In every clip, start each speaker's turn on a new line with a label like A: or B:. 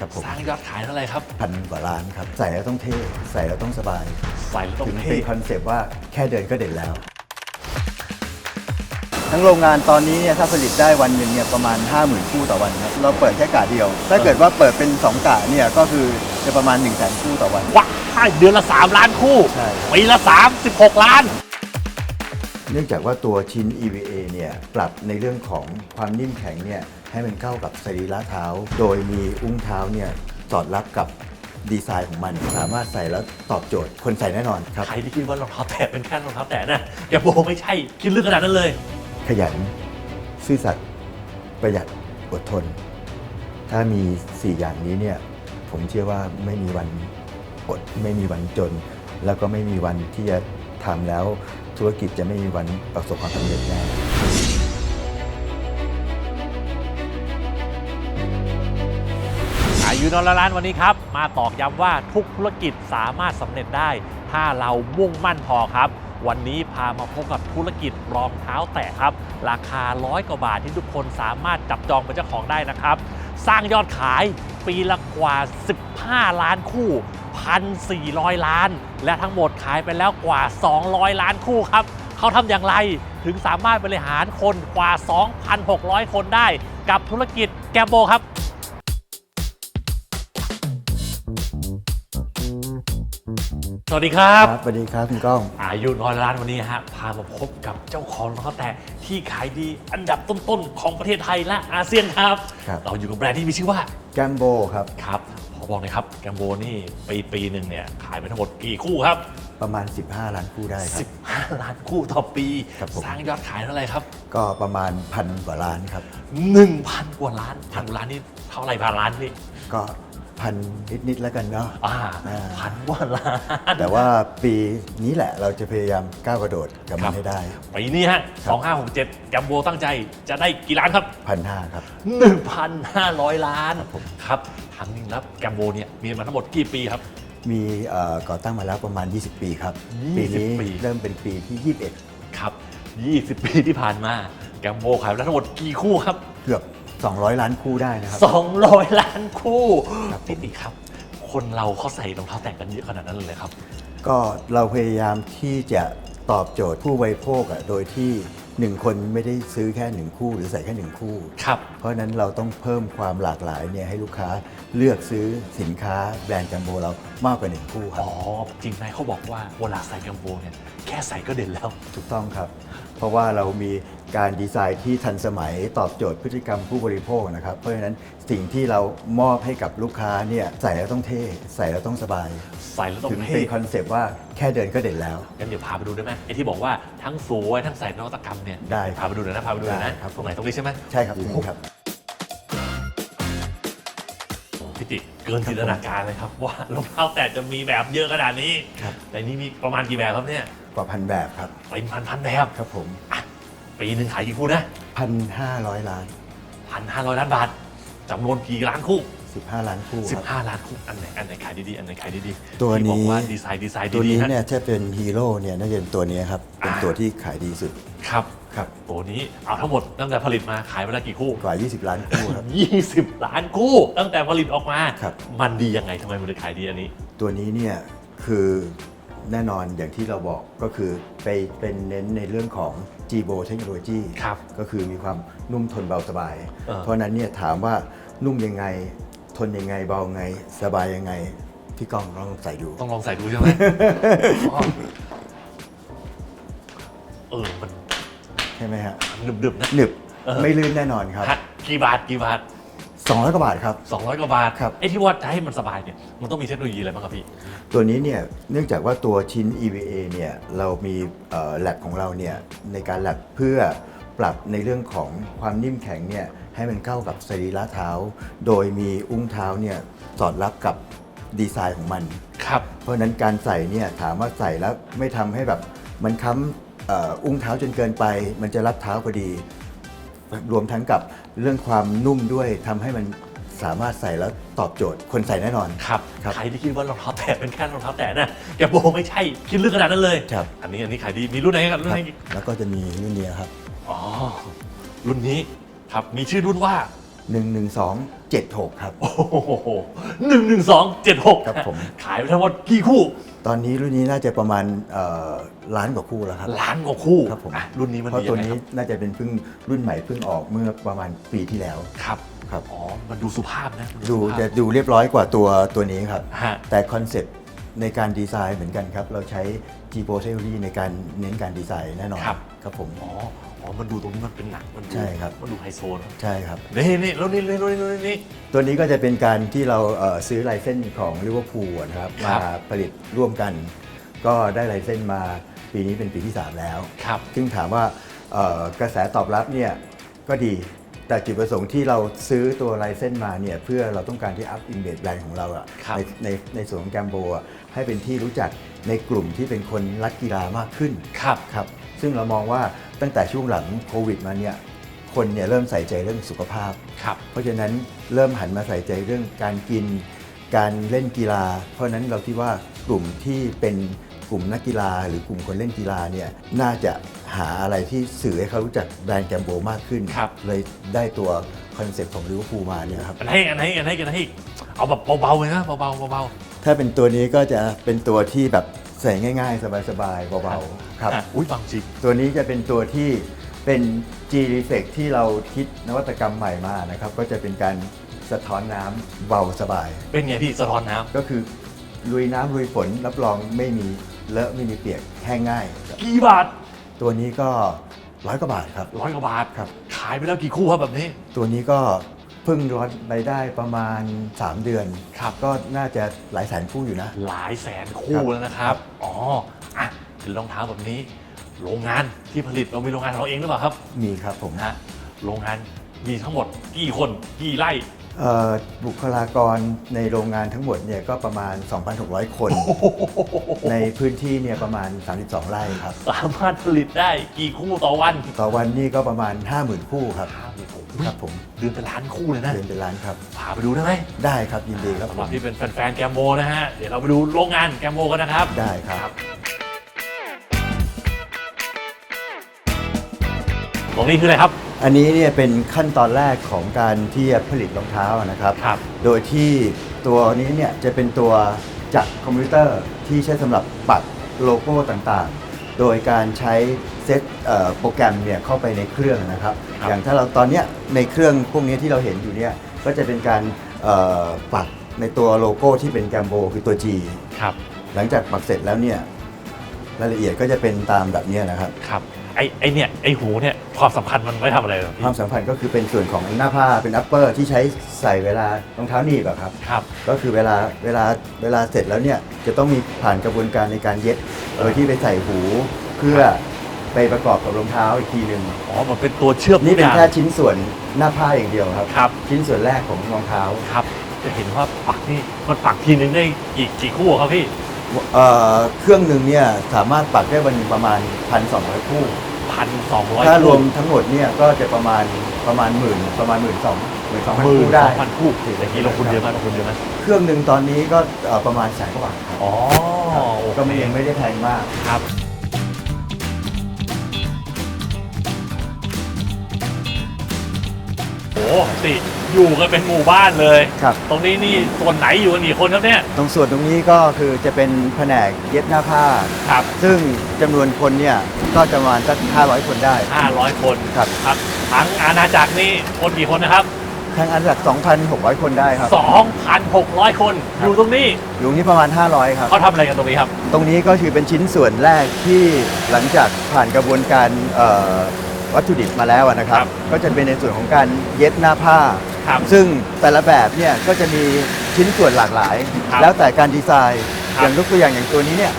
A: ครับผม
B: สร้างยอดขายเท่าไหร่ครับ
A: พันกว่าล้านครับ ใส่แล้วต้องเท่ใส่แล้วต้องสบาย
B: ใส่แล้วต้อง
A: ถึง
B: เท่
A: เป็นคอนเซปต์ว่าแค่เดินก็เด่นแล้ว
C: ทั้งโรงงานตอนนี้เนี่ยถ้าผลิตได้วันหนึ่งเนี่ยประมาณ 50,000 คู่ต่อวันครับเราเปิดแค่กะเดียว ถ้าเกิดว่าเปิดเป็น 2กะเนี่ยก็คือจะประมาณ 1 0 0 0 0 0 คู่ต่อวัน
B: ว้ายเดือนละ 3 ล้านคู่
A: ใช่
B: ปีละ 36 ล้าน
A: เนื่องจากว่าตัวชิ้น EVA เนี่ยปรับในเรื่องของความนิ่มแข็งเนี่ย ให้มันเข้ากับสรีระเท้า โดยมีอุ้งเท้าเนี่ยสอดรับกับดีไซน์ของมัน สามารถใส่แล้วตอบโจทย์คนใส่แน่นอนครับ
B: ใครที่คิดว่ารองเท้าแตะเป็นแค่รองเท้าแตะนะอย่าโบไม่ใช่คิดลึกขนาดนั้นเลย
A: ขยันซื่อสัตย์ประหยัดอดทน ถ้ามี 4 อย่างนี้เนี่ยผมเชื่อว่าไม่มีวันอดไม่มีวันจน แล้วก็ไม่มีวันที่จะทำแล้วธุรกิจจะไม่มีวันประสบความสำเร็จแน่
B: อายุนอยละล้านวันนี้ครับ มาตอกย้ำว่าทุกธุรกิจสามารถสำเร็จได้ ถ้าเรามุ่งมั่นพอครับ วันนี้พามาพบกับธุรกิจรองเท้าแตะครับ ราคาร้อยกว่าบาทที่ทุกคนสามารถจับจองเป็นเจ้าของได้นะครับ สร้างยอดขายปีละกว่า 15 ล้านคู่ 1,400 ล้าน และทั้งหมดขายไปแล้วกว่า 200 ล้านคู่ครับเขาทำอย่างไรถึงสามารถบริหารคนกว่า 2,600 คนได้ กับธุรกิจแกมโบครับ วัสดีครับ
A: ครับ สวัสดีครับคุณก้อง
B: อายุน้อยล้านวันนี้ฮะ พามาพบกับเจ้าของรองเท้าแตะที่ขายดีอันดับต้นๆ ของประเทศไทยและอาเซียนครับ
A: ครับ
B: เราอยู่กับแบรนด์ที่มีชื่อว่า
A: แกมโบครับ
B: ครับขอบอกหน่อยครับแกมโบนี่ปีปีหนึ่งเนี่ยขายไปทั้งหมดกี่คู่ครับ
A: ประมาณ 15 ล้านคู่ได้ครับ
B: 15 ล้านคู่ต่อปี
A: ครับผม
B: สร้างยอดขายเท่าไหร่ครับ
A: ก็ประมาณพันกว่าล้านครับ
B: 1,000 กว่าล้านพันกว่าล้านนี่เท่าไหร่พันล้านนี่
A: ก็ พันนิดๆแล้วกันเนาะ
B: อ่า
A: อ่า
B: พันกว่าล้าน
A: แต่ว่าปีนี้แหละเราจะพยายามก้าวกระโดดกับมันให้ได้
B: ปีนี้ฮะ2567แกมโบตั้งใจจะได้กี่ล้านครับ
A: พันห้าครับ
B: 1,500 ล้าน
A: ครับผม
B: ครับทางนี้ครับแกมโบเนี่ยมีมาทั้งหมดกี่ปีครับ
A: มีเอ่อก่อตั้งมาแล้วประมาณ 20 ปีครับ
B: 20
A: ปีนี้
B: ปี
A: เริ่มเป็นปีที่ 21
B: ครับ 20 ปีที่ผ่านมาแกมโบขายไปแล้วทั้งหมดกี่คู่ครับ
A: เกือบ 200 ล้านคู่ได้นะครับ
B: 200 ล้านคู่
A: ครับผม
B: พี่ติครับ คนเราเขาใส่รองเท้าแตะกันเยอะขนาดนั้นเลยเหรอครับ
A: ก็เราพยายามที่จะตอบโจทย์ผู้บริโภคอะโดยที่หนึ่งคนไม่ได้ซื้อแค่หนึ่งคู่ หรือใส่แค่หนึ่งคู่
B: ครับ
A: เพราะฉะนั้นเราต้องเพิ่มความหลากหลายเนี่ยให้ลูกค้าเลือกซื้อสินค้าแบรนด์จัมโบเรามากกว่าหนึ่งคู่ครั
B: อ๋
A: บ
B: อ จริงไหมเขาบอกว่าเวลาใส่แกมโบเนี่ยแค่ใส่ก็เด่นแล้ว
A: ถูกต้องครับเพ ราะว่าเรามีการดีไซน์ที่ทันสมัยตอบโจทย์พฤติกรรมผู้บริโภคนะครับเพราะฉะนั้นสิ่งที่เรามอบให้กับลูกค้าเนี่ยใส่แล้วต้องเท่ใส่แล้วต้องสบาย
B: ใส่แล้วต้อง
A: ถึง
B: เท่
A: เป็นคอนเซปต์ว่าแค่เดินก็เด่นแล้ว
B: งั้นเดี๋ยวพาไปดูได้ไหมไอ้ที่บอกว่าทั้งสวยทั้งใส่นวัตกรรมเนี่ย
A: ได้
B: พาไปดูหน่อยนะพาไปดูหน่อย
A: ได้
B: นะครับ ตรงไหนตรงนี้ใช่ไหม
A: ใช่ครับตรงนี้ครับ
B: พี่ติเกินจินตนาการเลยครับว่ารองเท้าแตะจะมีแบบเยอะขนาดนี้
A: ครับ
B: แต่นี่มีประมาณกี่แบบครับเนี่ย
A: กว่าพันแบบครับ
B: เป็นพันพันๆแบบ
A: ครับผม
B: อะปีหนึ่งขายกี่คู่นะ
A: พันห้าร้อยล้าน
B: พันห้าร้อยล้านบาทจำนวนกี่ล้านคู่
A: 15 ล้านคู่
B: สิ
A: ค
B: บ
A: รับ
B: ห้าล้านคู่อันไหนอันไหนขายดีๆอันไหนขายดีๆ
A: ตัวนี้
B: ที่บอกว่าดีไซน์ดีไซน์
A: ตัว
B: ดี
A: นี้
B: ๆฮะ
A: เนี่ยถ้าเป็นฮีโร่เนี่ยน่าจะเป็นตัวนี้ครับเป็น
B: อ่า
A: ตัวที่ขายดีสุด
B: ครับ
A: ครับ
B: ตัวนี้เอาทั้งหมดตั้งแต่ผลิตมาขายไปแล้วกี่คู่
A: กว่า 20 ล้านคู่ครับ
B: 20 ล้านคู่ ตั้งแต่ผลิตออกมา
A: ครับ
B: มันดียังไงทำไมมันถึงขายดีอันนี้
A: ตัวนี้เนี่ยคือ แน่นอนอย่างที่เราบอกก็คือไปเป็นเน้นในเรื่องของ g b o เทคโนโลยี
B: ครับ
A: ก็คือมีความนุ่มทนเบาสบาย
B: เออ
A: เพราะฉะนั้นเนี่ยถามว่านุ่มยังไง ทนยังไงเบาไง สบายยังไง พี่ก้องลองใส่ดู
B: ต้องลองใส่ดูใช่ไหม อ๋อเออ มัน
A: ใช่ไหมฮะ
B: ดึบๆนะ
A: หนึบ
B: เออ
A: ไม่ลื่นแน่นอนครับ
B: ฮะกี่บาทกี่บาท
A: 200กว่าบาทครับ
B: 200กว่าบาท
A: ครับ
B: ไอ้ที่ว่าจะให้มันสบายเนี่ยมันต้องมีเทคโนโลยีอะไรบ้างครับพี่
A: ตัวนี้เนี่ยเนื่องจากว่าตัวชิ้น EVA เนี่ยเรามีแลบของเราเนี่ยในการแลบเพื่อปรับในเรื่องของความนิ่มแข็งเนี่ยให้มันเข้ากับสรีระเท้า โดยมีอุ้งเท้าเนี่ยสอดรับกับดีไซน์ของมัน
B: ครับ
A: เพราะฉะนั้นการใส่เนี่ยถามว่าใส่แล้วไม่ทำให้แบบมันค้ำเอ่ออุ้งเท้าจนเกินไป มันจะรับเท้าพอดี รวมทั้งกับเรื่องความนุ่มด้วยทำให้มันสามารถใส่แล้วตอบโจทย์คนใส่แน่นอน
B: ครับ
A: ครับ
B: ใครที่คิดว่ารองเท้าแตะเป็นแค่รองเท้าแตะนะอย่าโบไม่ใช่คิดลึกขนาดนั้นเลย
A: ครับ
B: อันนี้อันนี้ขายดีมีรุ่นไหนครับรุ่น
A: ค
B: ไห
A: รั
B: น
A: บ แล้วก็จะมีรุ่นเนี้ยครับ
B: อ๋อรุ่นนี้ครับมีชื่อรุ่นว่า
A: 11276 ครับ
B: โอ้โหหนึ่งหนึ่งสองเจ็ดหก
A: ครับผม
B: ขายไปทั้งหมดกี่คู่
A: ตอนนี้รุ่นนี้น่าจะประมาณเอ่อล้านกว่าคู่แล้วครับ
B: ล้านกว่าคู่
A: ครับผม
B: อะรุ่นนี้มัน
A: เพราะ
B: ดี
A: ตั
B: ยั
A: ว
B: งไง
A: นี้
B: ครับ
A: น่าจะเป็นเพิ่งรุ่นใหม่เพิ่งออกเมื่อประมาณปีที่แล้ว
B: ครับ
A: ครับ
B: อ๋อ มันดูสุภาพนะมัน
A: ดู
B: สุภาพ
A: จะดูเรียบร้อยกว่าตัวตัวนี้ครับ
B: ฮะ
A: แต่คอนเซ็ปต์ในการดีไซน์เหมือนกันครับ เราใช้ G Pro Theory ในการเน้นการดีไซน์แน่นอน
B: ครับ
A: ครับผม
B: อ๋อ อ๋อ มันดูตรงนี้มันเป็นหนัก มันดู
A: ใช่ครับ
B: มันดูไฮโซนะ
A: ใช่ครับ
B: นี่นี่แล้วนี่นี่นี่นี่นี่
A: ตัวนี้ก็จะเป็นการที่เราเอ่อซื้อไลเซนส์ของลิเวอร์พูลนะครับ
B: ครั
A: มา
B: บ
A: ผลิตร่วมกัน ก็ได้ไลเซนส์มาปีนี้เป็นปีที่ 3 แล้ว
B: ครับ
A: ซึ่งถามว่าเอ่อกระแสตอบรับเนี่ยก็ดีแต่จุดประสงค์ที่เราซื้อตัวไลเซนส์มาเนี่ยเพื่อเราต้องการที่อัพอินเ e แบรนด์ของเราอะ
B: ครับ
A: ในในในส่วนของแกมโบอะให้เป็นที่รู้จักในกลุ่มที่เป็นคนรักกีฬามากขึ้น
B: ครับ
A: ครับ ซึ่งเรามองว่าตั้งแต่ช่วงหลังโควิดมาเนี่ยคนเนี่ยเริ่มใส่ใจเรื่องสุขภาพ
B: ครับ
A: เพราะฉะนั้นเริ่มหันมาใส่ใจเรื่องการกิน การเล่นกีฬา เพราะฉะนั้นเราคิดว่ากลุ่มที่เป็นกลุ่มนักกีฬา หรือกลุ่มคนเล่นกีฬาเนี่ยน่าจะหาอะไรที่สื่อให้เขารู้จักแบรนด์แกมโบมากขึ้น
B: ครับ
A: เลยได้ตัวคอนเซ็ปต์ของลิเวอร์พูลมาเนี่ยครับ
B: อันให้อันให้อันให้อันให้เอาแบบเบาๆเลยนะเบาๆเบา
A: ถ้าเป็นตัวนี้ก็จะเป็นตัวที่แบบ ใส่ง่าย ๆ สบายๆเบาๆ
B: ๆ
A: ครับ
B: อะอุ้ยฟังจริง
A: ตัวนี้จะเป็นตัวที่เป็น G Reflex ที่เราคิดนวัตกรรมใหม่มานะครับ ก็จะเป็นการสะท้อนน้ำเบาสบาย
B: เป็นไงพี่สะท้อนน้
A: ก็คือลุยน้ำลุยฝนรับรองไม่มีเลอะไม่มีเปียกแห้งง่ายครับำ
B: กี่บาท
A: ตัวนี้ก็ร้อยกว่าบาทครับ
B: ร้อยกว่าบาท
A: ครับ
B: ขายไปแล้วกี่คู่ครับแบบนี้
A: ตัวนี้ก็เพิ่งร้อนไปได้ประมาณ 3 เดือน
B: ครับ
A: ก็น่าจะหลายแสนคู่อยู่นะ
B: หลายแสนคู่
A: ครับ
B: แล้วนะครับ อ๋ออะเป็นรองเท้าแบบนี้ โรงงานที่ผลิตเรามีโรงงานของเราเองหรือเปล่าครับ
A: มีครับผม
B: นะฮะโรงงานมีทั้งหมดกี่คนกี่ไร่
A: เอ่อบุคลากรในโรงงานทั้งหมดเนี่ยก็ประมาณ 2,600 คน ในพื้นที่เนี่ยประมาณ 32 ไร่ครับ
B: สามารถผลิตได้กี่คู่ต่อวัน
A: ต่อวันนี่ก็ประมาณ 50,000 คู่ครับ
B: ห้าหมื่น คู่
A: ครับผม
B: เดือนเป็นล้านคู่เลยนะ
A: เดินเป็นร้านครับ
B: พาไปดูได้ไหม
A: ได้ครับยินดีครับ
B: สำ
A: ผ
B: หรับ
A: ม
B: ที่เป็นแฟนๆแกมโมนะฮะเดี๋ยวเราไปดูโรงงานแกมโมกันนะครับ
A: ได้ครับ
B: ตรงนี้คืออะไรครับ
A: อันนี้เนี่ยเป็นขั้นตอนแรกของการที่จะผลิตรองเท้านะครับ
B: ครับ
A: โดยที่ตัวนี้เนี่ยจะเป็นตัวจากคอมพิวเตอร์ที่ใช้สำหรับปักโลโก้ต่างๆ โดยการใช้ เซตเอ่อโปรแกรมเนี่ยเข้าไปในเครื่องนะครับ
B: ครับ
A: อย่างถ้าเราตอนเนี้ยในเครื่องพวกนี้ที่เราเห็นอยู่เนี่ยก็จะเป็นการเอ่อปักในตัวโลโก้ที่เป็นแกมโบคือตัว G
B: ครับ
A: หลังจากปักเสร็จแล้วเนี่ยรายละเอียดก็จะเป็นตามแบบเนี้ยนะครับ
B: ครับ ไอไอเนี่ย ไอหูเนี่ย ความสำคัญมันไม่ทำอะไรหรอก
A: ค
B: พี่
A: วามสำคัญก็คือเป็นส่วนของหน้าผ้าเป็นอัปเปอร์ที่ใช้ใส่เวลารองเท้าหนีบอะครับ
B: ครับ
A: ก็คือเวลาเวลาเวลาเสร็จแล้วเนี่ยจะต้องมีผ่านกระบวนการในการเย็บโดยที่ไปใส่หูเพื่อ ไปประกอบกับรองเท้าอีกทีหนึ่ง
B: อ๋อมันเป็นตัวเชื่อม
A: นี่เป็น
B: ทุก
A: แค่
B: อย่าง
A: ชิ้นส่วนหน้าผ้าอย่างเดียวครับ
B: ครับ
A: ชิ้นส่วนแรกของรองเท้า
B: ครับ จะเห็นว่าปักนี่มันปักทีนึงได้กี่กี่คู่ครับพี่
A: เอ่อเครื่องหนึ่งเนี่ยสามารถปักได้วันหนึ่งประมาณ1,200คู่
B: พันสองร้อย
A: ถ้ารวมทั้งหมดเนี่ยก็จะประมาณประมาณหมื่นประมาณหมื่นสองหมื่นสองพัน
B: หมื่น
A: คู่
B: ส
A: ได้
B: องพันคู่อย่างนี้ลงทุนเยอะมากลงทุนเยอะมาก
A: เครื่องหนึ่งตอนนี้ก็เอ่อประมาณแสนกว่าบาทครับ
B: อ๋อ
A: ก็ไม่ยังไม่ได้แพงมาก
B: ครับ สิอยู่กันเป็นหมู่บ้านเลย
A: ครับ
B: ตรงนี้นี่ส่วนไหนอยู่กันกี่คนครับเนี่ย
A: ตรงส่วนตรงนี้ก็คือจะเป็นแผนกเย็บหน้าผ้า
B: ครับ
A: ซึ่งจำนวนคนเนี่ยก็จะประมาณสัก500 คนได้
B: 500 คน
A: ครับ
B: ครับทั้งอาณาจักรนี่คนกี่คนนะครับ
A: ทั้งอันจาก2,600 คนได้ครับ
B: 2,600 คน
A: ครับ
B: อยู่ตรงนี้
A: อยู่นี่ประมาณ 500 ครับ
B: เขาทำอะไรกันตรงนี้ครับ
A: ตรงนี้ก็คือเป็นชิ้นส่วนแรกที่หลังจากผ่านกระบวนการเอ่อ วัตถุดิบมาแล้วนะครั
B: ครับบ
A: ก็จะเป็นในส่วนของการเย็บหน้าผ้า
B: ครับ
A: ซึ่งแต่ละแบบเนี่ยก็จะมีชิ้นส่วนหลากหลาย
B: ครับ
A: แล้วแต่การดีไซน์
B: ครับ
A: อย่างยกตัวอย่างอย่างตัวนี้เนี่ย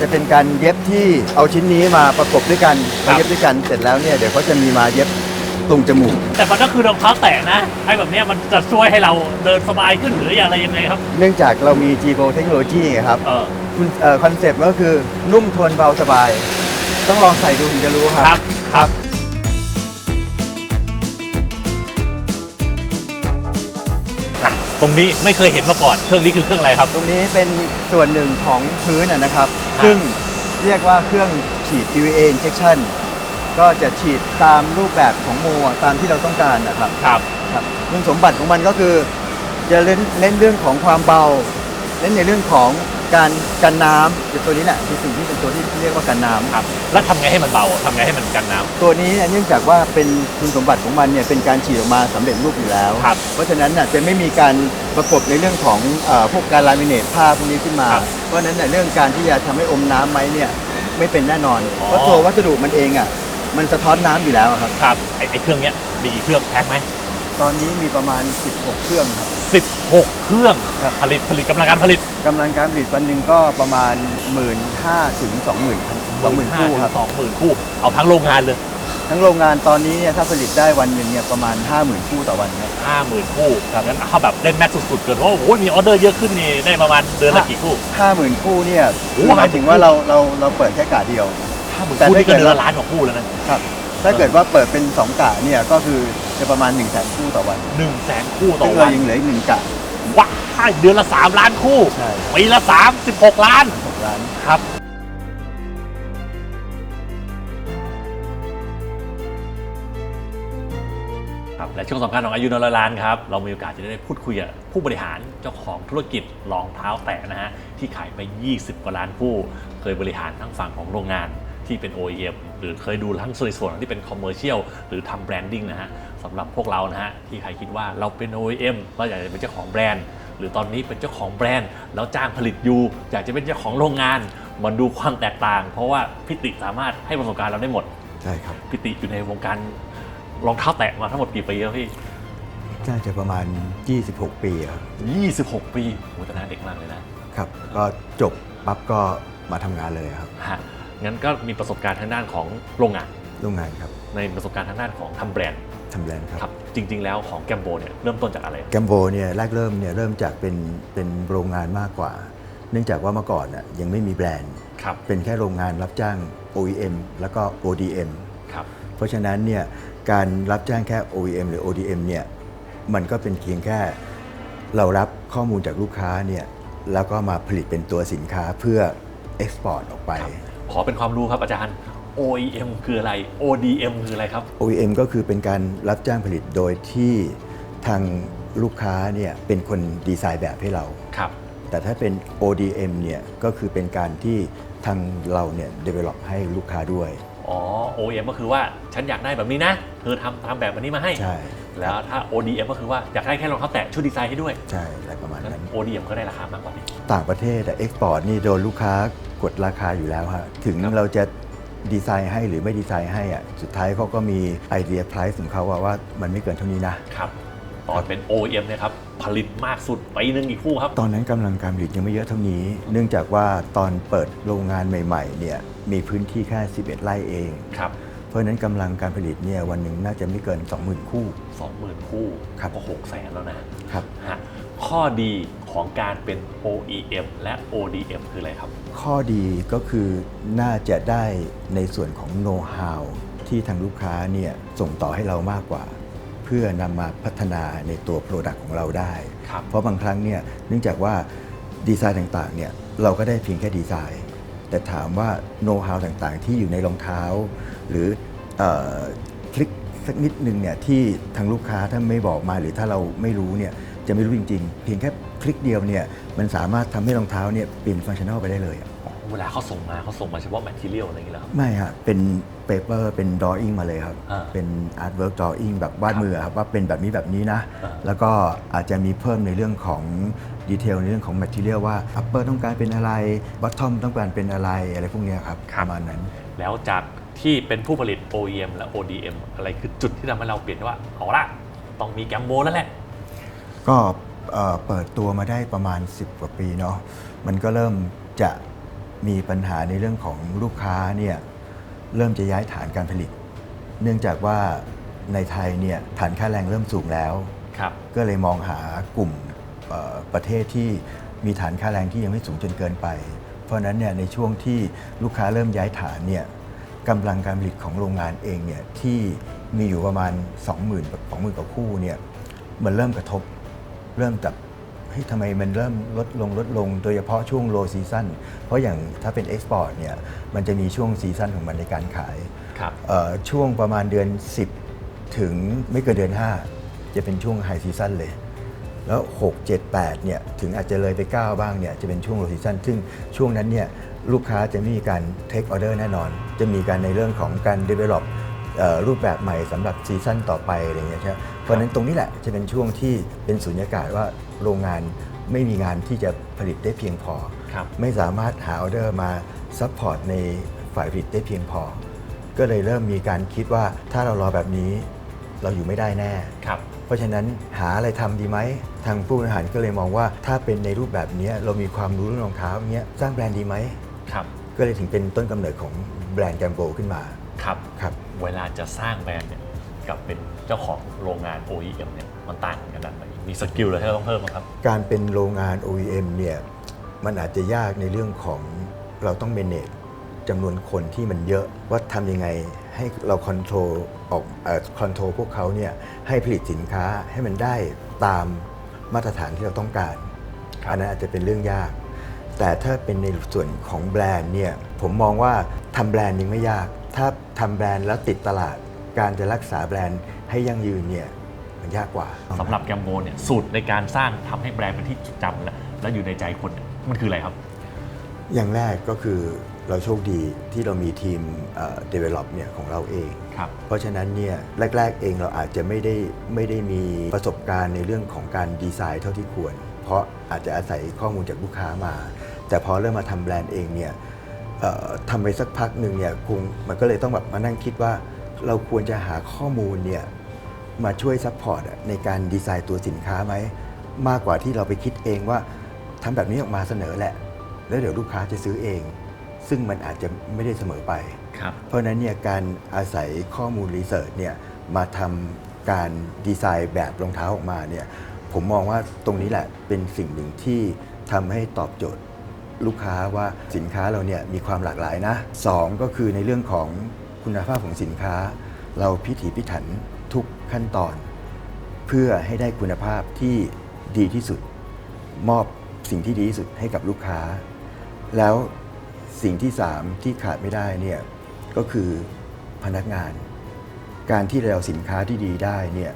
A: จะเป็นการเย็บที่เอาชิ้นนี้มาประกบด้วยกัน
B: ครับ
A: มาเย็บด้วยกันเสร็จแล้วเนี่ยเดี๋ยวเขาจะมีมาเย็บตรงจมูก
B: แต่มันก็คือรองเท้าแตะนะไอ้แบบเนี้ยมันจะช่วยให้เราเดินสบายขึ้นหรืออย่างไรยังไงครับ
A: เนื่องจากเรามี G Pro เทคโนโลยีไงครับ
B: เออ
A: คุณคอนเซปต์ก็คือนุ่มทนเบาสบาย ต้องลองใส่ดูถึงจะรู้ครับ
B: ครับ ตรงนี้ไม่เคยเห็นมาก่อน เครื่องนี้คือเครื่องอะไรครับ
A: ตรงนี้เป็นส่วนหนึ่งของพื้นนะนะครับ
B: ครับ
A: ซึ่งเรียกว่าเครื่องฉีด PVA injection ก็จะฉีดตามรูปแบบของโมอะตามที่เราต้องการนะครับ
B: ครับ
A: ครับ
C: คุณสมบัติของมันก็คือ จะเน้นเน้นเรื่องของความเบาเน้นในเรื่องของการกันน้ำคือตัวนี้แหละคือสิ่งที่เป็นตัวที่เรียกว่ากันน้ำ
B: ครับ แล้วทำไงให้มันเบาทำไงให้มันกันน้ำ
C: ตัวนี้เนี่ยเนื่องจากว่าเป็นคุณสมบัติของมันเนี่ยเป็นการฉีดออกมาสำเร็จรูปอยู่แล้ว
B: ครับ
C: เพราะฉะนั้นน่ะจะไม่มีการประกบในเรื่องของเออพวกการลามิเนตผ้าพวกนี้ขึ้นมา
B: ครับ
C: เพราะฉะนั้นน่ะเรื่องการที่จะทำให้อมน้ำไหมเนี่ยไม่เป็นแน่นอน
B: อ๋อ
C: เพราะตัววัสดุมันเองอะมันสะท้อนน้ำอยู่แล้วอะครับ
B: ครับไอ้ไอ้เครื่องเนี้ยมีกี่เครื่องแพ็คไหม
C: ตอนนี้มีประมาณ 16 เครื่องครับ
B: 16 เครื่อง
C: ครับ
B: ผลิตผลิตกำลังการผลิต
C: กำลังการผลิตวันหนึ่งก็ประมาณ 1 5 0 0 0ถึง20,000 20,000คู่ครับ
B: สองหมื่นคู่ เอาทั้งโรงงานเลย
C: ทั้งโรงงานตอนนี้เนี่ยถ้าผลิตได้วันหนึ่งเนี่ยประมาณ 50,000 คู่ต่อวันครับ
B: ห้าหมื่นคู่งั้นถ้าแบบเล่นแม็กซ์สุดๆเกินว่าโอ้โหมีออเดอร์เยอะขึ้นนี่ได้ประมาณเดือนละกี่คู่
C: 50,000 คู่เนี่ย
B: โอ้
C: หมายถึงว่าเราเราเราเปิดแค่กะเดียว
B: ห้าหมื่น
C: แต่
B: คู่
C: ถ้า
B: นี่ก็
C: เกิด
B: เดือน
C: ว่า
B: ละล้านกว่าคู่แล้วนะครับ
C: ถ้าเกิดว่าเปิดเป็น 2 กะเนี่ยก็คือจะประมาณ1 0 0 0 0 0คู่ต่อวัน
B: หนึ่งแสนคู่ต่อ
C: ซึ่ง
B: วั
C: เรา
B: น
C: ยังเหลืออีกหนึ่งกะ
B: ว้ายเดือนละสามล้านคู่
C: ใช่
B: ปีละสามสิบหกล้าน
C: 6ล้าน
B: ครับ และช่วงสำคัญของอายุน้อยล้านครับ เรามีโอกาสจะได้พูดคุยกับผู้บริหารเจ้าของธุรกิจรองเท้าแตะนะฮะที่ขายไป 20 กว่าล้านคู่ เคยบริหารทั้งฝั่งของโรงงานที่เป็น OEM หรือเคยดูทั้งส่วนที่เป็น Commercial หรือทำแบรนดิ้งนะฮะสำหรับพวกเรานะฮะที่ใครคิดว่าเราเป็น OEM เราอยากจะเป็นเจ้าของแบรนด์ หรือตอนนี้เป็นเจ้าของแบรนด์แล้วจ้างผลิตอยู่อยากจะเป็นเจ้าของโรงงานมาดูความแตกต่าง เพราะว่าพิติสามารถให้ประสบการณ์เราได้หมด
A: ใช่ครับ
B: พิติอยู่ในวงการ รองเท้าแตะมาทั้งหมดกี่ปีแล้วพี่
A: น่าจะประมาณ 26 ปีครับ
B: 26 ปีโอ้แต่หน้าเด็กมากเลยนะครับ
A: ก็จบปั๊บก็มาทำงานเลยครับ
B: ฮะงั้นก็มีประสบการณ์ทางด้านของโรงงาน
A: โรงงานครับ
B: ในประสบการณ์ทางด้านของทำแบรนด์
A: ทำแบรนด์ครับ
B: ครับ จริง ๆ แล้วของแกมโบเนี่ยเริ่มต้นจากอะไร
A: แกมโบเนี่ยแรกเริ่มเนี่ยเริ่มจากเป็นเป็นโรงงานมากกว่า เนื่องจากว่าเมื่อก่อนน่ะยังไม่มีแบรนด์
B: ครับ
A: เป็นแค่โรงงานรับจ้าง OEM แล้วก็ ODM
B: ครับ
A: เพราะฉะนั้นเนี่ย การรับจ้างแค่ OEM หรือ ODM เนี่ยมันก็เป็นเพียงแค่เรารับข้อมูลจากลูกค้าเนี่ยแล้วก็มาผลิตเป็นตัวสินค้าเพื่อ export ออกไป
B: ขอเป็นความรู้ครับอาจารย์ OEM คืออะไร ODM คืออะไรครับ
A: OEM ก็คือเป็นการรับจ้างผลิตโดยที่ทางลูกค้าเนี่ยเป็นคนดีไซน์แบบให้เรา
B: ครับ
A: แต่ถ้าเป็น ODM เนี่ยก็คือเป็นการที่ทางเราเนี่ย develop ให้ลูกค้าด้วย
B: อ๋อ OEM ก็คือว่าฉันอยากได้แบบนี้นะ เธอทำตามแบบนี้มาให้
A: ใช่
B: แล้วถ้า ODM ก็คือว่าอยากได้แค่รองเท้าแตะช่วยดีไซน์ให้ด้วย
A: ใช่อะไรประมาณ
B: งั้น
A: นั้น
B: ODM ก็ได้ราคามากกว่าพี่
A: ต่างประเทศอะ export นี่โดนลูกค้ากดราคาอยู่แล้วฮะถึง
B: ครับ
A: เราจะดีไซน์ให้หรือไม่ดีไซน์ให้อะสุดท้ายเขาก็มีไอเดีย price ของเขาว่าว่ามันไม่เกินเท่านี้นะ
B: ครับ ตอนเป็น OEM เนี่ยครับผลิตมากสุดปีหนึ่งกี่คู่ครับ
A: ตอนนั้นกำลังการผลิตยังไม่เยอะเท่านี้ เนื่องจากว่าตอนเปิดโรงงานใหม่ๆเนี่ยมีพื้นที่แค่ 11 ไร่เอง
B: ครับ
A: เพราะฉะนั้นกำลังการผลิตเนี่ยวันหนึ่งน่าจะไม่เกิน 20,000 คู่
B: 20,000 คู่
A: ครับ
B: ก็6แสนแล้วนะ
A: ครับ
B: ฮะข้อดีของการเป็น OEM และ ODM คืออะไรครับ
A: ข้อดีก็คือน่าจะได้ในส่วนของโน้ตฮาวที่ทางลูกค้าเนี่ยส่งต่อให้เรามากกว่า เพื่อนำมาพัฒนาในตัว Product ของเราได้
B: ครับ
A: เพราะบางครั้งเนี่ยเนื่องจากว่าดีไซน์ต่างๆเนี่ยเราก็ได้เพียงแค่ดีไซน์ แต่ถามว่าโน้ตฮาวต่างๆ ที่อยู่ในรองเท้า หรือเออคลิกสักนิดนึงเนี่ยที่ทางลูกค้าถ้าไม่บอกมาหรือถ้าเราไม่รู้เนี่ยจะไม่รู้จริง ๆ เพียงแค่คลิกเดียวเนี่ยมันสามารถทำให้รองเท้าเนี่ยเปลี่ยนฟังก์ชันอลไปได้เลยอะ
B: เวลาเขาส่งมาเขาส่งมาเฉพาะ material อะไรอย่างเงี้ยเหรอครับ
A: ไม่ฮะเป็นเปเปอร์เป็นดรออิ่งมาเลยครับ
B: อ่า
A: เป็นอาร์ตเวิร์กดรออิ่งแบบวาด
B: ครับ
A: มือครับว่าเป็นแบบนี้แบบนี้นะ
B: อ่า
A: แล้วก็อาจจะมีเพิ่มในเรื่องของดีเทลในเรื่องของแมทเทียลว่า upper ต้องการเป็นอะไร bottom ต้องการเป็นอะไรอะไรพวกเนี้ยครับ ประมาณนั้น
B: แล้วจากที่เป็นผู้ผลิต OEM และ ODM อะไรคือจุดที่ทำให้เราเปลี่ยนว่าเอาละต้องมีแกมโบแล้วแหละ
A: ก็เอ่อเปิดตัวมาได้ประมาณ 10 กว่าปีเนาะ มันก็เริ่มจะ มีปัญหาในเรื่องของลูกค้าเนี่ยเริ่มจะย้ายฐานการผลิต เนื่องจากว่าในไทยเนี่ยฐานค่าแรงเริ่มสูงแล้ว
B: ครับ
A: ก็เลยมองหากลุ่มเอ่อประเทศที่มีฐานค่าแรงที่ยังไม่สูงจนเกินไป เพราะฉะนั้นเนี่ยในช่วงที่ลูกค้าเริ่มย้ายฐานเนี่ยกำลังการผลิตของโรงงานเองเนี่ยที่มีอยู่ประมาณ 20,000แบบ20,000กว่าคู่เนี่ยมันเริ่มกระทบ เริ่มจากเฮ้ยทำไมมันเริ่มลดลงลดลง โดยเฉพาะช่วงโลซีซั o นเพราะอย่างถ้าเป็นเอ็กซ์พอร์ตเนี่ยมันจะมีช่วงซีซั o นของมันในการขาย
B: ครับ
A: เอ่อช่วงประมาณเดือน 10 ถึงไม่เกินเดือน 5 จะจะเป็นช่วงไฮซีซั่นเลย แล้ว 6 7 8เนี่ยถึงอาจจะเลยไป 9 บ้างเนี่ยจะเป็นช่วงโลซีซันซึ่งช่วงนั้นเนี่ยลูกค้าจะไม่มีการเทคออเดอร์แน่นอน จะมีการในเรื่องของการ develop เอ่อรูปแบบใหม่สำหรับซีซั่นต่อไปอะไรอย่างเงี้ยใช่ไหมเพ ราะฉะนั้นตรงนี้แหละจะเป็นช่วงที่เป็นสุญญากาศว่าโรงงานไม่มีงานที่จะผลิตได้เพียงพอ
B: ครับ
A: ไม่สามารถหาออเดอร์มาซัพพอร์ตในฝ่ายผลิตได้เพียงพอ ก็เลยเริ่มมีการคิดว่าถ้าเรารอแบบนี้เราอยู่ไม่ได้แน่
B: ครับ
A: เพราะฉะนั้นหาอะไรทำดีไหม ทางผู้บริหารก็เลยมองว่าถ้าเป็นในรูปแบบเนี้ยเรามีความรู้เรื่องรองเท้าเนี้ยสร้างแบรนด์ดีไหม
B: ครับ
A: ก็เลยถึงเป็นต้นกำเนิดของแบรนด์แกมโบขึ้นมา
B: ครับ
A: ครับ
B: เวลาจะสร้างแบรนด์เนี่ย กับเป็นเจ้าของโรงงาน OEM เนี่ยมันต่างกันขนาดไหนมีสกิลอะไรที่เราต้องเพิ่มไหมครับ
A: การเป็นโรงงาน OEM เนี่ยมันอาจจะยากในเรื่องของเราต้อง manage จำนวนคนที่มันเยอะว่าทำยังไงให้เราคอนโทรลออกคอนโทรลพวกเขาเนี่ยให้ผลิตสินค้าให้มันได้ตามมาตรฐานที่เราต้องการ
B: ครับ
A: อันนั้นอาจจะเป็นเรื่องยาก แต่ถ้าเป็นในส่วนของแบรนด์เนี่ยผมมองว่าทำแบรนด์ยังไม่ยาก ถ้าทำแบรนด์แล้วติดตลาด การจะรักษาแบรนด์ให้ยั่งยืนเนี่ยมันยากกว่า
B: สำหรับแกมโบเนี่ยสูตรในการสร้างทำให้แบรนด์เป็นที่จดจำและและอยู่ในใจคนเนี่ยมันคืออะไรครับ
A: อย่างแรกก็คือเราโชคดีที่เรามีทีมเอ่อ develop เนี่ยของเราเอง
B: ครับ
A: เพราะฉะนั้นเนี่ยแรก ๆ เองเราอาจจะไม่ได้ไม่ได้มีประสบการณ์ในเรื่องของการดีไซน์เท่าที่ควร เพราะอาจจะอาศัยข้อมูลจากลูกค้ามา แต่พอเริ่มมาทำแบรนด์เองเนี่ยเอ่อทำไปสักพักหนึ่งเนี่ยคงมันก็เลยต้องแบบมานั่งคิดว่า เราควรจะหาข้อมูลเนี่ยมาช่วยซัพพอร์ตในการดีไซน์ตัวสินค้าไหม มากกว่าที่เราไปคิดเองว่าทำแบบนี้ออกมาเสนอแหละ แล้วเดี๋ยวลูกค้าจะซื้อเอง ซึ่งมันอาจจะไม่ได้เสมอไป
B: ครับ
A: เพราะฉะนั้นเนี่ยการอาศัยข้อมูลรีเสิร์ชเนี่ยมาทำการดีไซน์แบบรองเท้าออกมาเนี่ยผมมองว่าตรงนี้แหละเป็นสิ่งหนึ่งที่ทำให้ตอบโจทย์ลูกค้าว่าสินค้าเราเนี่ยมีความหลากหลายนะสองก็คือในเรื่องของ คุณภาพของสินค้า เราพิถีพิถันทุกขั้นตอน เพื่อให้ได้คุณภาพที่ดีที่สุด มอบสิ่งที่ดีที่สุดให้กับลูกค้า แล้วสิ่งที่สามที่ขาดไม่ได้เนี่ยก็คือพนักงาน การที่เราเอาสินค้าที่ดีได้เนี่ย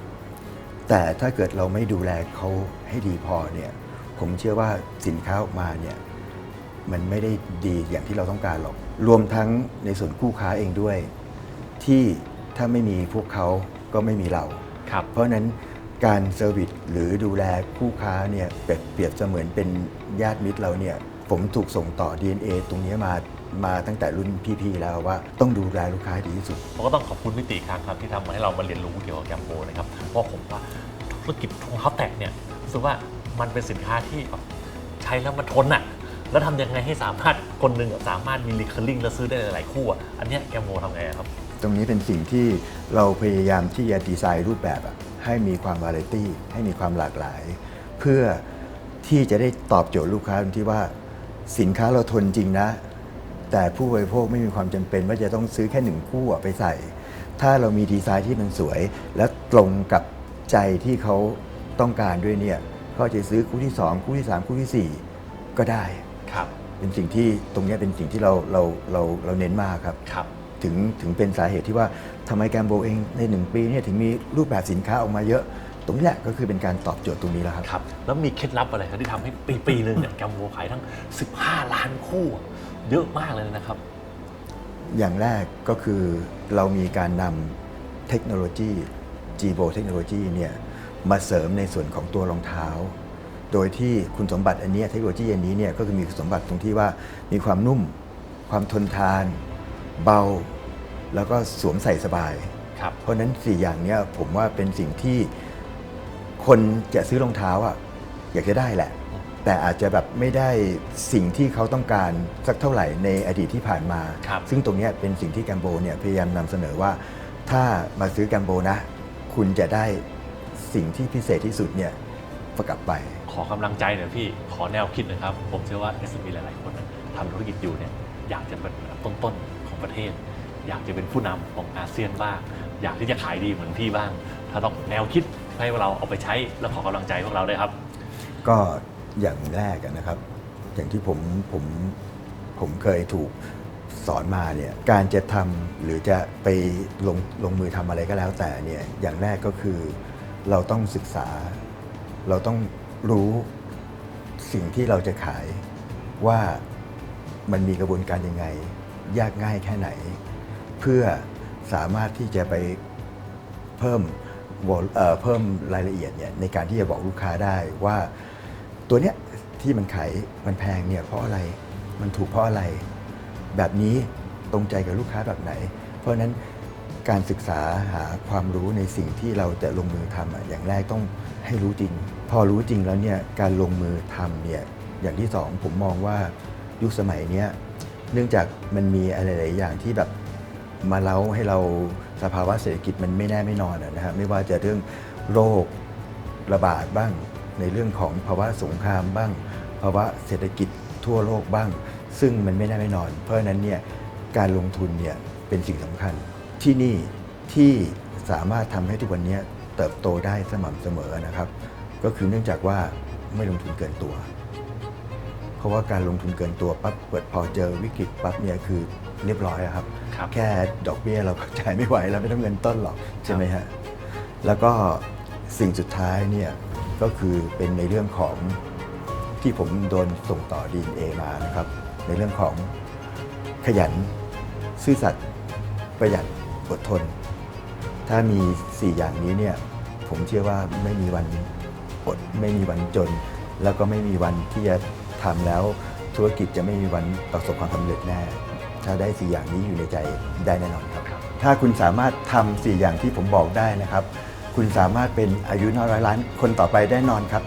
A: แต่ถ้าเกิดเราไม่ดูแลเขาให้ดีพอเนี่ยผมเชื่อว่าสินค้าออกมาเนี่ยมันไม่ได้ดีอย่างที่เราต้องการหรอก รวมทั้งในส่วนคู่ค้าเองด้วย ที่ถ้าไม่มีพวกเขาก็ไม่มีเรา
B: ครับ
A: เพราะฉะนั้นการเซอร์วิสหรือดูแลคู่ค้าเนี่ยเปรียบเปรียบเสมือนเป็นญาติมิตรเราเนี่ยผมถูกส่งต่อ DNA ตรงนี้มามาตั้งแต่รุ่นพี่ๆแล้วว่าต้องดูแลลูกค้าให้ดีที่สุด
B: ผมก็ต้องขอบคุณพี่ติอีกครั้งครับที่ทำให้เรามาเรียนรู้เกี่ยวกับแกมโบนะครับเพราะผมว่าธุรกิจรองเท้าแตะเนี่ยรู้สึกว่ามันเป็นสินค้าที่แบบใช้แล้วมันทนอะแล้วทำยังไงให้สามารถคนหนึ่งอะสามารถมีรีเคอร์ลิงแล้วซื้อได้หลายๆคู่อะอันเนี้ยแกมโบทำไงอะครับ
A: ตรงนี้เป็นสิ่งที่เราพยายามที่จะดีไซน์รูปแบบอะให้มีความวาไรตี้ ให้มีความหลากหลาย เพื่อที่จะได้ตอบโจทย์ลูกค้าตรงที่ว่าสินค้าเราทนจริงนะ แต่ผู้บริโภคไม่มีความจำเป็นว่าจะต้องซื้อแค่หนึ่งคู่อะไปใส่ ถ้าเรามีดีไซน์ที่มันสวย และตรงกับใจที่เขาต้องการด้วยเนี่ยเขาจะซื้อคู่ที่ 2 คู่ที่ 3 คู่ทีสี่ 4 ก็ได้
B: ครับ
A: เป็นสิ่งที่ตรงเนี้ยเป็นสิ่งที่เราเราเราเราเน้นมากครับ
B: ครับ
A: ถึงถึงเป็นสาเหตุที่ว่าทำไมแกมโบเองในหนึ่งปีเนี่ยถึงมีรูปแบบสินค้าออกมาเยอะ ตรงนี้แหละก็คือเป็นการตอบโจทย์ตรงนี้แล้วครับ
B: ครับ แล้วมีเคล็ดลับอะไรครับที่ทำให้ปีปีหนึ่งเนี่ยแกมโบขายทั้ง 15 ล้านคู่อะเยอะมากเลยนะครับ
A: อย่างแรกก็คือเรามีการนำเทคโนโลยี g b o เทคโนโลยีเนี่ยมาเสริมในส่วนของตัวรองเท้า โดยที่คุณสมบัติอันเนี้ยเทคโนโลยีอันนี้เนี่ยก็คือมีคุณสมบัติตรงที่ว่ามีความนุ่ม ความทนทาน เบา แล้วก็สวมใส่สบาย
B: ครับ
A: เพราะฉะนั้นสี่อย่างเนี้ยผมว่าเป็นสิ่งที่คนจะซื้อรองเท้าอะอยากจะได้แหละ แต่อาจจะแบบไม่ได้สิ่งที่เขาต้องการสักเท่าไหร่ในอดีตที่ผ่านมา
B: ครับ
A: ซึ่งตรงเนี้ยเป็นสิ่งที่แกมโบเนี่ยพยายามนำเสนอว่า ถ้ามาซื้อแกมโบนะ คุณจะได้สิ่งที่พิเศษที่สุดเนี่ยประกลับไป
B: ขอกำลังใจหน่อยพี่ ขอแนวคิดหนะครับ ผมเชื่อว่า SME หลาย ๆ คนนะทำธุรกิจอยู่เนี่ยอยากจะเป็นอันดับต้นๆของ ประเทศ อยากจะเป็นผู้นำของอาเซียนบ้าง อยากที่จะขายดีเหมือนพี่บ้าง ถ้าต้องแนวคิดให้เราเอาไปใช้แล้วขอกำลังใจพวกเราด้วยครับ
A: ก็อย่างแรกนะครับ อย่างที่ผมผมผมเคยถูกสอนมาเนี่ยการจะทำหรือจะไปลงลงมือทำอะไรก็แล้วแต่เนี่ยอย่างแรกก็คือเราต้องศึกษา เราต้องรู้สิ่งที่เราจะขายว่ามันมีกระบวนการยังไง ยากง่ายแค่ไหน เพื่อสามารถที่จะไปเพิ่มเพิ่มรายละเอียดเนี่ยในการที่จะบอกลูกค้าได้ว่าตัวเนี้ยที่มันขายมันแพงเนี่ยเพราะอะไรมันถูกเพราะอะไร แบบนี้ตรงใจกับลูกค้าแบบไหน เพราะนั้นการศึกษาหาความรู้ในสิ่งที่เราจะลงมือทำอะอย่างแรกต้องให้รู้จริง พอรู้จริงแล้วเนี่ยการลงมือทำเนี่ยอย่างที่สองผมมองว่ายุคสมัยเนี้ย เนื่องจากมันมีอะไรหลายอย่างที่แบบมาเล้าให้เราสภาวะเศรษฐกิจมันไม่แน่ไม่นอนอะนะฮะไม่ว่าจะเรื่องโรคระบาดบ้าง ในเรื่องของภาวะสงครามบ้าง ภาวะเศรษฐกิจทั่วโลกบ้าง ซึ่งมันไม่แน่ไม่นอน เพราะฉะนั้นเนี่ยการลงทุนเนี่ยเป็นสิ่งสำคัญที่นี่ที่สามารถทำให้ทุกวันนี้เติบโตได้สม่ำเสมอนะครับ ก็คือเนื่องจากว่าไม่ลงทุนเกินตัว ราะว่าการลงทุนเกินตัวปั๊บเปิดพอเจอวิกฤตปั๊บเนี่ยคือเรียบร้อยอะครับ
B: ครับ
A: แค่ดอกเบี้ยเราก็จ่ายไม่ไหวแล้วไม่ต้องเงินต้นหรอกใช่ไหมฮะแล้วก็สิ่งสุดท้ายเนี่ยก็คือเป็นในเรื่องของที่ผมโดนส่งต่อ DNA มานะครับ ในเรื่องของขยันซื่อสัตย์ประหยัดอดทน ถ้ามี 4 อย่างนี้เนี่ยผมเชื่อว่าไม่มีวันอดไม่มีวันจน แล้วก็ไม่มีวันที่จะ ทำแล้วธุรกิจจะไม่มีวันประสบความสำเร็จแน่ ถ้าได้4อย่างนี้อยู่ในใจได้แน่นอนครับ ถ้าคุณสามารถทำ4อย่างที่ผมบอกได้นะครับ คุณสามารถเป็นอายุน้อยร้อยล้านคนต่อไปได้นอนครับ